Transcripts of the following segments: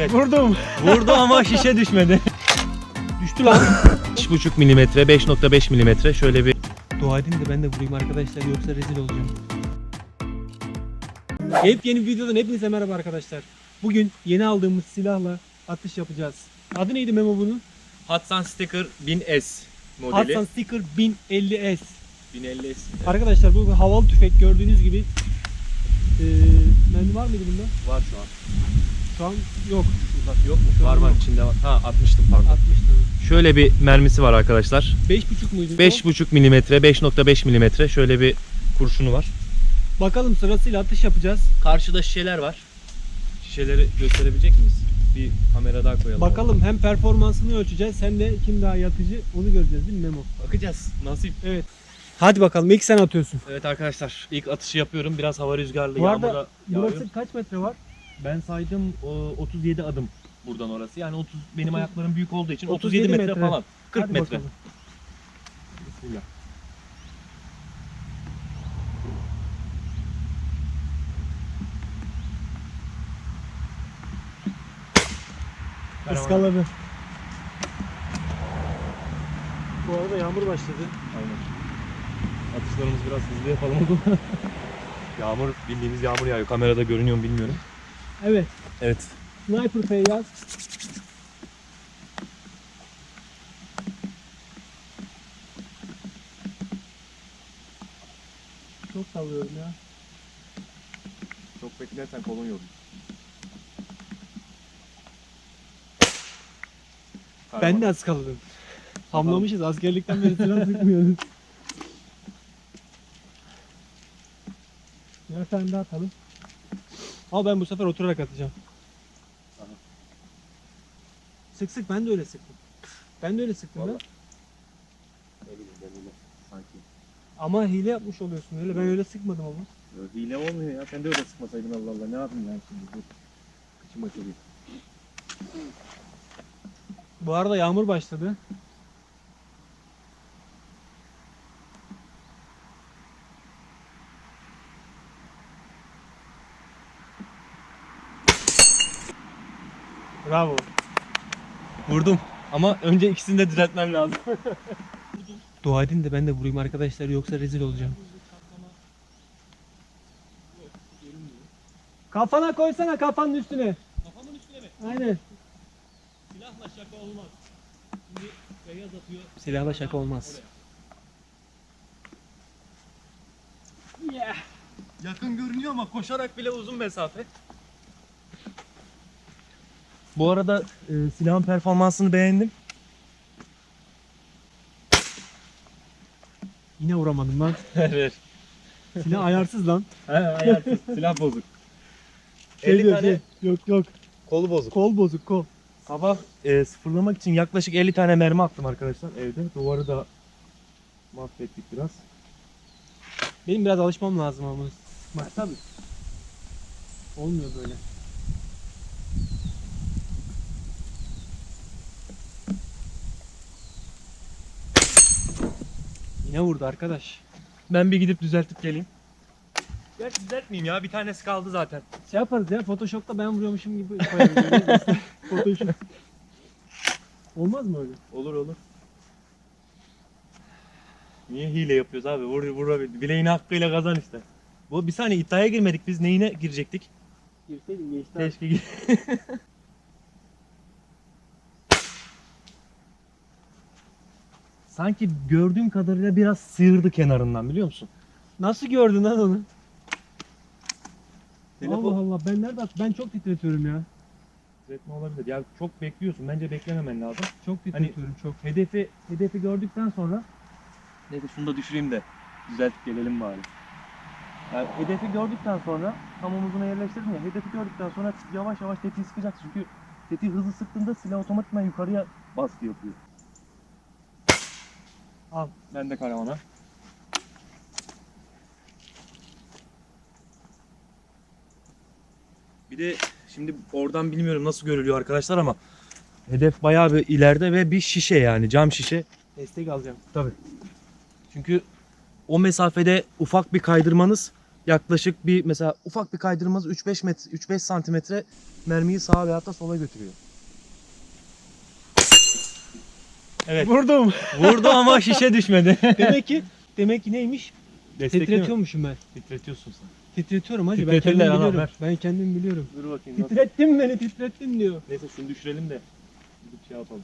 Evet. Vurdum. Vurdu ama şişe düşmedi. Düştü lan. 5,5 milimetre, 5.5 milimetre şöyle bir Dua edin de ben de vurayım arkadaşlar yoksa rezil olacağım. Hep yeni bir videodan hepinize merhaba arkadaşlar. Bugün yeni aldığımız silahla atış yapacağız. Adı neydi Memo bunun? Hudson Sticker 1000S modeli. Hudson Sticker 1050S. 1050S. Arkadaşlar bu havalı tüfek gördüğünüz gibi. Ee, mermi var mıydı bunda? Var şu an. Şu an yok. Uzak yok mu? Şu an Var var yok. içinde var. Ha atmıştım pardon. 60 tane. Şöyle bir mermisi var arkadaşlar. 5.5 muydu? bu? 5.5 milimetre, 5.5 milimetre şöyle bir kurşunu var. Bakalım sırasıyla atış yapacağız. Karşıda şişeler var. Şişeleri gösterebilecek miyiz? Bir kamera daha koyalım. Bakalım hem performansını ölçeceğiz hem de kim daha yatıcı onu göreceğiz değil mi Memo? Bakacağız. Nasip. Evet. Hadi bakalım ilk sen atıyorsun. Evet arkadaşlar ilk atışı yapıyorum. Biraz hava rüzgarlı. Bu arada yağmurla yağıyor. Burası kaç metre var? Ben saydım o, 37 adım buradan orası. Yani 30 benim 30 ayaklarım büyük olduğu için 37 37 metre, metre. falan. 40 Hadi metre. bakalım. Bismillah. Iskaladı. Bu arada yağmur başladı. Aynen. Atışlarımızı biraz hızlı yapalım o zaman. yağmur bildiğimiz yağmur yağıyor. Kamerada görünüyor mu bilmiyorum. Evet. Evet. Sniper Feyyaz. Çok sallıyorum ya. Çok beklersen kolun yorulur. Ben de ıskaladım. Hamlamışız. Askerlikten beri silah sıkmıyoruz. Bir tane daha atalım. Ama ben bu sefer oturarak atacağım. Tamam. Sık sık ben de öyle sıktım. Ben de öyle sıktım Vallahi. lan. Ne bileyim ben öyle sanki. Ama hile yapmış oluyorsun öyle. Ben öyle sıkmadım ama. Hile olmuyor ya. Sen de öyle sıkmasaydın Allah Allah. Ne yapayım ben şimdi? Dur. Kıçım açılıyor. Bu arada yağmur başladı. Bravo. Vurdum. Ama önce ikisini de düzeltmem lazım. Dua edin de ben de vurayım arkadaşlar yoksa rezil olacağım. Kafana koysana kafanın üstüne. Kafamın üstüne mi? Aynen. Silahla şaka olmaz. Şimdi beyaz atıyor. Silahla şaka olmaz. Yakın görünüyor ama koşarak bile uzun mesafe. Bu arada e, silahın performansını beğendim. Yine vuramadım lan. evet. Silah ayarsız lan. He ayarsız. Silah bozuk. Şey 50 diyor, tane şey, Yok yok. kolu bozuk. Kol bozuk kol. Sabah e, sıfırlamak için yaklaşık 50 tane mermi attım arkadaşlar evde. Duvarı da mahvettik biraz. Benim biraz alışmam lazım ama. Bak tabii. Olmuyor böyle. Yine vurdu arkadaş. Ben bir gidip düzeltip geleyim. Gerçi düzeltmeyeyim ya bir tanesi kaldı zaten. Şey yaparız ya Photoshop'ta ben vuruyormuşum gibi koyarız. Photoshop. Olmaz mı öyle? Olur olur. Niye hile yapıyoruz abi? Vur vurabildi. Bileğini hakkıyla kazan işte. Bu bir saniye iddiaya girmedik biz neyine girecektik? Girseydin geçti. Keşke Sanki gördüğüm kadarıyla biraz sıyırdı kenarından biliyor musun? Nasıl gördün lan onu? Telefon- Allah Allah ben nerede Ben çok titretiyorum ya. Titretme olabilir. Ya çok bekliyorsun. Bence beklememen lazım. Çok titretiyorum çok. Hedefi hedefi gördükten sonra Neyse şunu da düşüreyim de düzeltip gelelim bari. Yani hedefi gördükten sonra tam omuzuna yerleştirdin ya hedefi gördükten sonra yavaş yavaş tetiği sıkacaksın çünkü tetiği hızlı sıktığında silah otomatikman yukarıya baskı yapıyor. Al. Ben de karavana. Bir de şimdi oradan bilmiyorum nasıl görülüyor arkadaşlar ama hedef bayağı bir ileride ve bir şişe yani cam şişe. Destek alacağım. Tabii. Çünkü o mesafede ufak bir kaydırmanız yaklaşık bir mesela ufak bir kaydırmaz 3-5 metre 3-5 santimetre mermiyi sağa veyahut da sola götürüyor. Evet. Vurdum. Vurdu ama şişe düşmedi. demek ki demek ki neymiş? Titretiyormuşum ben. Titretiyorsun sen. Titretiyorum hacı. Ben Titretirler kendim biliyorum. ver. Ben kendim biliyorum. Dur bakayım. Titrettin beni titrettin diyor. Neyse şunu düşürelim de bir şey yapalım.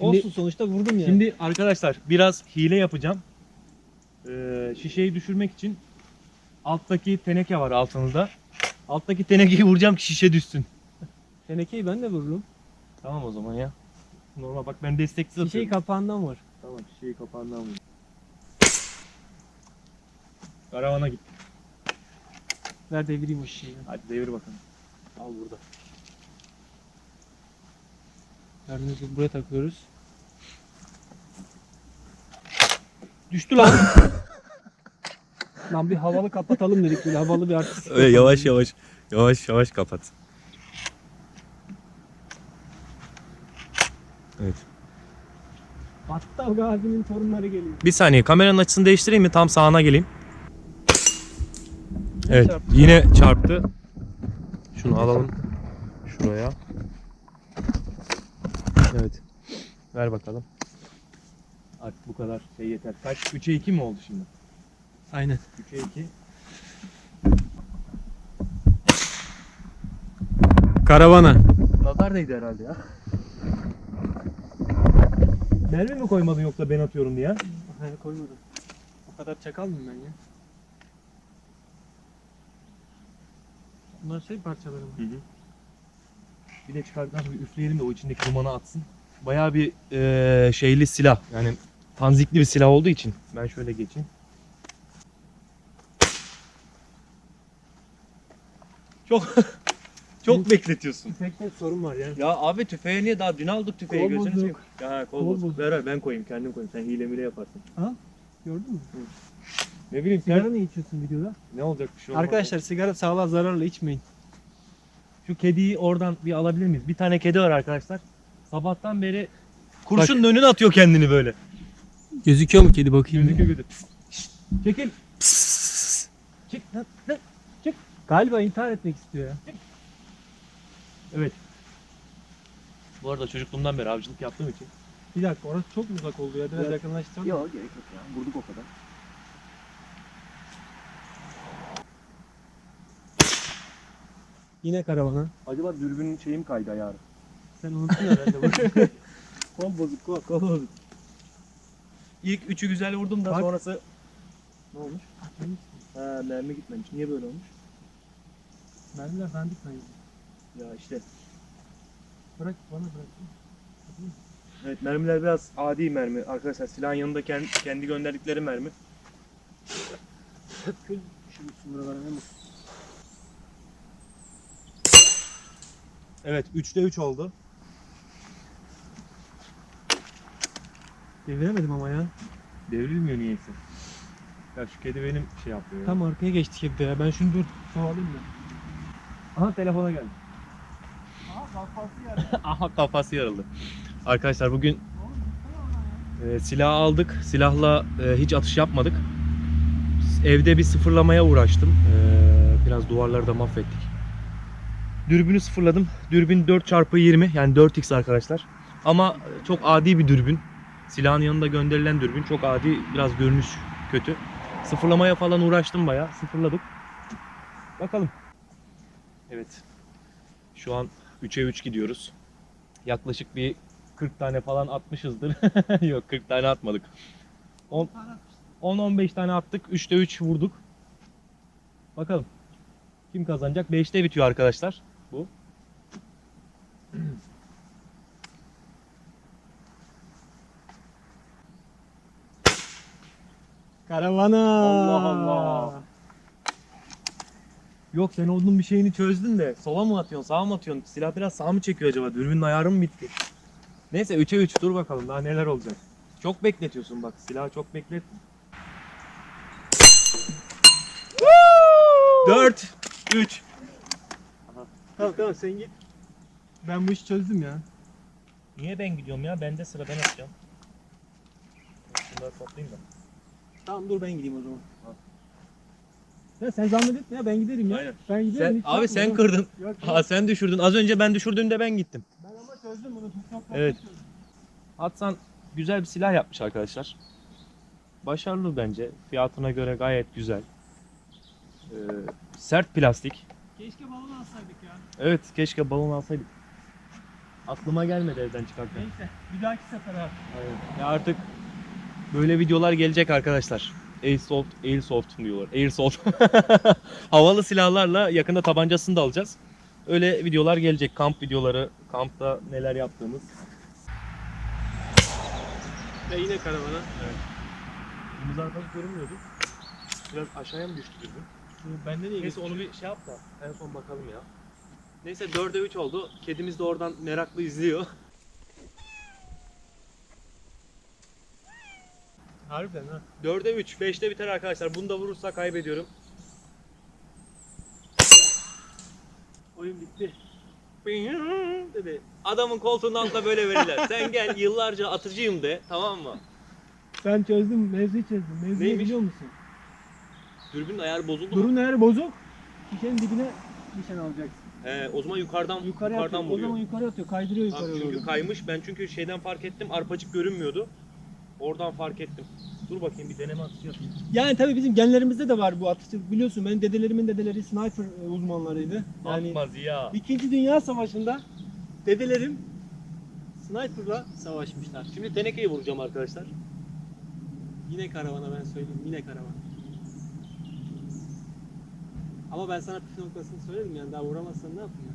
Olsun sonuçta vurdum yani. Şimdi arkadaşlar biraz hile yapacağım. Ee, şişeyi düşürmek için alttaki teneke var altınızda. Alttaki tenekeyi vuracağım ki şişe düşsün. tenekeyi ben de vururum. Tamam o zaman ya. Normal bak ben desteksiz Şişeyi atıyorum. kapağından var. Tamam şişeyi kapağından vur. Karavana git. Ver devireyim o şişeyi. Hadi devir bakalım. Al burada. Gördüğünüz buraya takıyoruz. Düştü lan. lan bir havalı kapatalım dedik böyle havalı bir artist. Öyle yavaş yavaş yavaş yavaş kapat. Evet. Battal Gazi'nin torunları geliyor. Bir saniye kameranın açısını değiştireyim mi? Tam sağına geleyim. Evet çarptı. yine çarptı. Şunu alalım şuraya. Evet. Ver bakalım. Artık bu kadar şey yeter. Kaç? 3'e 2 mi oldu şimdi? Aynen. 3'e 2. Karavana. Nazar değdi herhalde ya. Mermi mi koymadın yoksa ben atıyorum diye? Hayır koymadım. O kadar çakal mıyım ben ya? Bunlar şey parçaları mı? Hı hı. Bir de çıkardıktan sonra bir üfleyelim de o içindeki dumanı atsın. Bayağı bir eee, şeyli silah. Yani tanzikli bir silah olduğu için. Ben şöyle geçeyim. Çok çok bekletiyorsun. Tüfekte sorun var ya. Ya abi tüfeğe niye daha dün aldık tüfeği Kol gözünü bozuk. seveyim. Ya kol, Kol bozuk. bozuk. Ver ben koyayım kendim koyayım. Sen hile mile yaparsın. Gördün mü? Ne bileyim Sigara sen ne içiyorsun videoda? ne olacak bir şey olmaz. Arkadaşlar sigara sağlığa zararlı içmeyin. Şu kediyi oradan bir alabilir miyiz? Bir tane kedi var arkadaşlar. Sabahtan beri kurşunun önüne atıyor kendini böyle. Gözüküyor mu kedi bakayım? Gözüküyor gözü. Çekil. Çık lan, lan. Galiba intihar etmek istiyor ya. Evet. Bu arada çocukluğumdan beri avcılık yaptığım için. Bir dakika orası çok mu uzak oldu ya? Biraz Evet. yakınlaştırsana. Yok gerek yok ya. Vurduk o kadar. Yine karavana. Acaba dürbünün şeyim kaydı ayarı. Sen unuttun herhalde. Bak. Kol bozuk kol, kol bozuk. İlk üçü güzel vurdum da Bak. sonrası ne olmuş? Ha mermi gitmemiş. Niye böyle olmuş? Mermiler dandik bence. Ya işte. Bırak bana bırak. Evet mermiler biraz adi mermi. Arkadaşlar silahın yanında kendi, kendi gönderdikleri mermi. Şu buralara ne Evet 3'te 3 oldu. Deviremedim ama ya. Devrilmiyor niyeyse. Ya şu kedi benim şey yapıyor ya. Tam arkaya geçti kedi ya. Ben şunu dur. Su alayım mı? Aha telefona geldi. Aha kafası yarıldı. Arkadaşlar bugün e, silah aldık. Silahla e, hiç atış yapmadık. Evde bir sıfırlamaya uğraştım. E, biraz duvarları da mahvettik. Dürbünü sıfırladım. Dürbün 4x20 yani 4x arkadaşlar. Ama çok adi bir dürbün. Silahın yanında gönderilen dürbün çok adi, biraz görünüş kötü. Sıfırlamaya falan uğraştım bayağı. Sıfırladık. Bakalım. Evet. Şu an 3'e 3 gidiyoruz. Yaklaşık bir 40 tane falan atmışızdır. Yok 40 tane atmadık. 10-15 tane attık. 3'te 3 vurduk. Bakalım. Kim kazanacak? 5'te bitiyor arkadaşlar. Bu. Karavana. Allah Allah. Yok sen onun bir şeyini çözdün de sola mı atıyorsun sağa mı atıyorsun? Silah biraz sağa mı çekiyor acaba? Dürbünün ayarı mı bitti? Neyse 3'e 3 dur bakalım daha neler olacak. Çok bekletiyorsun bak silahı çok bekletme. 4 3 Tamam tamam sen git. Ben bu işi çözdüm ya. Niye ben gidiyorum ya? Bende sıra ben atacağım. Şunları toplayayım da. Tamam dur ben gideyim o zaman. Ya sen zahmet etme ya ben giderim ya. Aynen. Ben giderim. Sen, hiç abi sen kırdın. Yok, yok. Ha sen düşürdün. Az önce ben düşürdüğümde ben gittim. Ben ama çözdüm bunu. Çok Evet. Hatsan güzel bir silah yapmış arkadaşlar. Başarılı bence. Fiyatına göre gayet güzel. Ee, sert plastik. Keşke balon alsaydık ya. Evet keşke balon alsaydık. Aklıma gelmedi evden çıkarken. Neyse bir dahaki sefer abi. Aynen. Ya artık böyle videolar gelecek arkadaşlar. Airsoft, Airsoft mu diyorlar? Airsoft. Havalı silahlarla yakında tabancasını da alacağız. Öyle videolar gelecek. Kamp videoları, kampta neler yaptığımız. Ve yine karavana. Kırmızı arkadaş görünmüyordu. Biraz aşağıya mı düştü dürbün? Bende niye Neyse onu bir şey yap da en son bakalım ya. Neyse 4'e 3 oldu. Kedimiz de oradan meraklı izliyor. Harbiden ha. 4'e 3, 5'te biter arkadaşlar. Bunu da vurursa kaybediyorum. Oyun bitti. dedi. Adamın koltuğunun altına böyle verirler. Sen gel yıllarca atıcıyım de tamam mı? Ben çözdüm. Mevzuyu çözdüm. Mevzuyu Neymiş? biliyor musun? Dürbünün ayarı bozuldu mu? Eğer bozuk. Şişenin dibine nişan alacaksın. Ee, o zaman yukarıdan Yukarı yukarıdan atıyor. O vuruyor. zaman yukarı atıyor. Kaydırıyor Abi yukarı çünkü doğru. kaymış. Ben çünkü şeyden fark ettim. Arpacık görünmüyordu. Oradan fark ettim. Dur bakayım bir deneme atışı yapayım. Yani tabii bizim genlerimizde de var bu atışçılık. Biliyorsun benim dedelerimin dedeleri sniper e, uzmanlarıydı. Yani Atmaz ya. İkinci Dünya Savaşı'nda dedelerim sniper'la savaşmışlar. Şimdi tenekeyi vuracağım arkadaşlar. Yine karavana ben söyleyeyim. Yine karavana. Ama ben sana püf noktasını söyledim yani daha vuramazsan ne yapayım ya?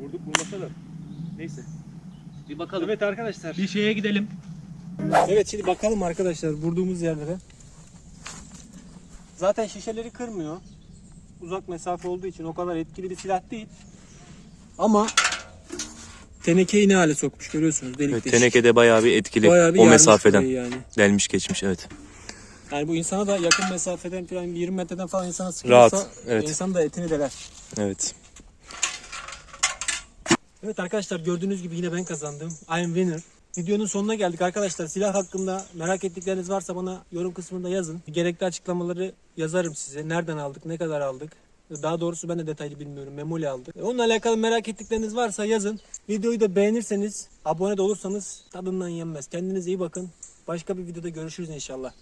Vurduk vurmasa da. Neyse. Bir bakalım. Evet arkadaşlar. Bir şeye gidelim. Evet şimdi bakalım arkadaşlar vurduğumuz yerlere. Zaten şişeleri kırmıyor. Uzak mesafe olduğu için o kadar etkili bir silah değil. Ama tenekeyi ne hale sokmuş görüyorsunuz delik Evet, deşik. tenekede bayağı bir etkili Bayağı bir o mesafeden. Yani. Delmiş geçmiş evet. yani bu insana da yakın mesafeden falan 20 metreden falan insana sıkıyorsa Rahat, evet. insan da etini deler. Evet. Evet arkadaşlar gördüğünüz gibi yine ben kazandım. I am winner. Videonun sonuna geldik arkadaşlar. Silah hakkında merak ettikleriniz varsa bana yorum kısmında yazın. Gerekli açıklamaları yazarım size. Nereden aldık, ne kadar aldık. Daha doğrusu ben de detaylı bilmiyorum. Memoli aldık. Onunla alakalı merak ettikleriniz varsa yazın. Videoyu da beğenirseniz, abone de olursanız tadından yenmez. Kendinize iyi bakın. Başka bir videoda görüşürüz inşallah.